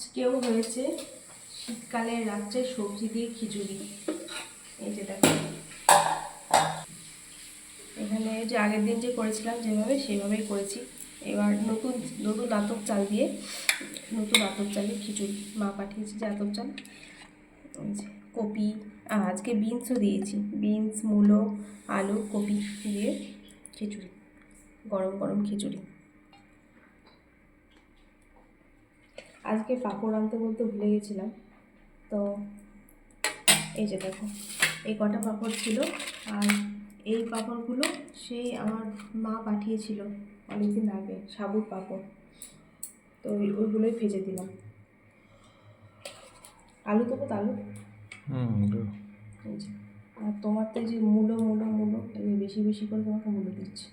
আজকেও হয়েছে শীতকালে রাত্রে সবজি দিয়ে খিচুড়ি। এই যে দেখো। এখানে যে আগের দিন যে করেছিলাম যেভাবে সেভাবেই করেছি। এবার নতুন নতুন আতপ চাল দিয়ে, নতুন আতপ চালের খিচুড়ি। মা পাঠিয়েছে যে আতপ চাল। কপি। আজকে বিনসও দিয়েছি। বিনস, মূলো, আলু, কপি দিয়ে খিচুড়ি। গরম গরম খিচুড়ি। আজকে পাঁপড় আনতে বলতে ভুলে গেছিলাম। তো এই যে দেখো এই কটা পাঁপড় ছিল আর এই পাঁপড়গুলো সেই আমার মা পাঠিয়েছিল অনেকদিন আগে সাবুর পাঁপড় তো ওই- ওইগুলোই ভেজে দিলাম। আলু দেবো তো আলু? আর তোমার তো যে মূলো মূলো মূলো বেশি বেশি করে তোমাকে মূলো দিচ্ছি।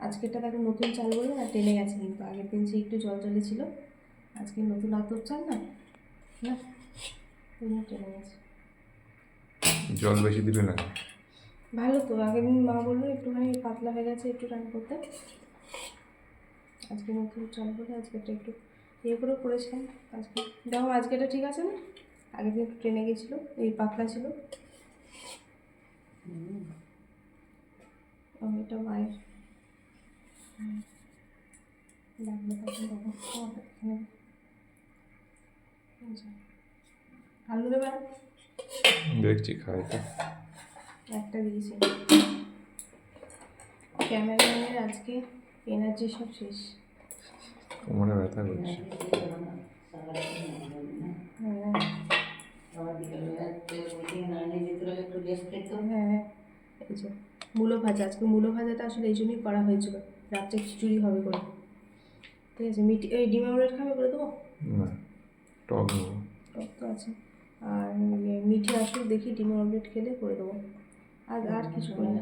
আজকেরটা দেখো নতুন চাল বলে না টেনে গেছে কিন্তু। আগের দিন সে একটু জল জলে ছিল আজকে নতুন আতর চাল না? না টেনে গেছে। জল বেশি দিবে না? ভালো তো আগের দিন মা বলল একটুখানি পাতলা হয়ে গেছে একটু রান করতে। আজকে নতুন চাল বলে আজকেরটা একটু ইয়ে করে করেছিলাম। আজকে দেখো আজকেটা ঠিক আছে না? আগের দিন একটু ট্রেনে গেছিল এই পাতলা ছিল। ও, এটা মায়ের আলু দেবে আর? দেখছি খাই তো। একটা দিয়েছি। ক্যামেরাম্যানের আজকে এনার্জি সব শেষ। কোমরে ব্যথা করছে। হ্যাঁ মূলো ভাজা। আজকে মূলো ভাজাটা আসলে এই জন্যই করা হয়েছিল। রাত্রে খিচুড়ি হবে করে। ঠিক আছে মিটি এই ডিম আমলেট খাবে করে দেবো? না টক টক তো আছে। আর ইয়ে মিঠে আসুক দেখি ডিম আমলেট খেলে করে দেবো। আর আর কিছু করি না।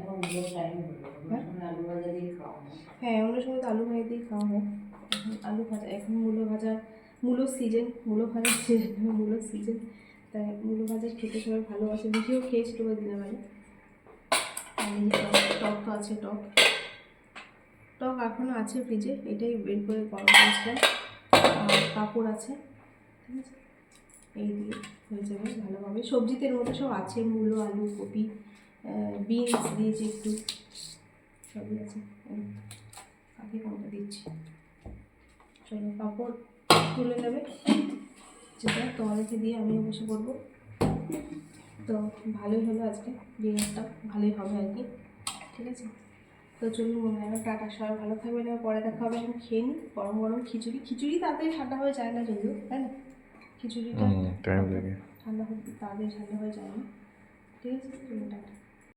হ্যাঁ? অন্য সময় তো আলু ভাজা দিয়ে খাওয়া হয়। এখন আলু ভাজা এখন মূলো ভাজা মূলো সিজন মূলো ভাজার সিজন মূলো সিজন তাই মূলো ভাজা খেতে সবাই ভালোবাসে। মিঠিও খেয়েছিল দিনের বেলা টক তো আছে টক। টক এখনও আছে ফ্রিজে এটাই বের করে গরম করেছিলাম। পাঁপড় আছে, ঠিক আছে? এই দিয়ে হয়ে যাবে ভালোভাবে। সবজিতে মধ্যে সব আছে, মূলো, আলু, কপি বিনস দিয়েছি একটু। সবই আছে। কাকে কোনটা দিচ্ছি? চলো, পাঁপড় তুলে নেবে। যেটা তোমাদেরকে দিয়ে আমিও বসে পড়ব। তো ভালোই হলো আজকে ডিনারটা ভালোই হবে আর কি, ঠিক আছে? তো চলুন মনে হয় টাটা সবাই ভালো থাকবে না পরে দেখা হবে এখন খেয়ে নিই। গরম গরম খিচুড়ি খিচুড়ি তাড়াতাড়ি ঠান্ডা হয়ে যায় না যদিও তাই না? খিচুড়িটা টাইম লাগে। ঠান্ডা তাড়াতাড়ি ঠান্ডা হয়ে যায় না। ঠিক আছে চলুন টাটা।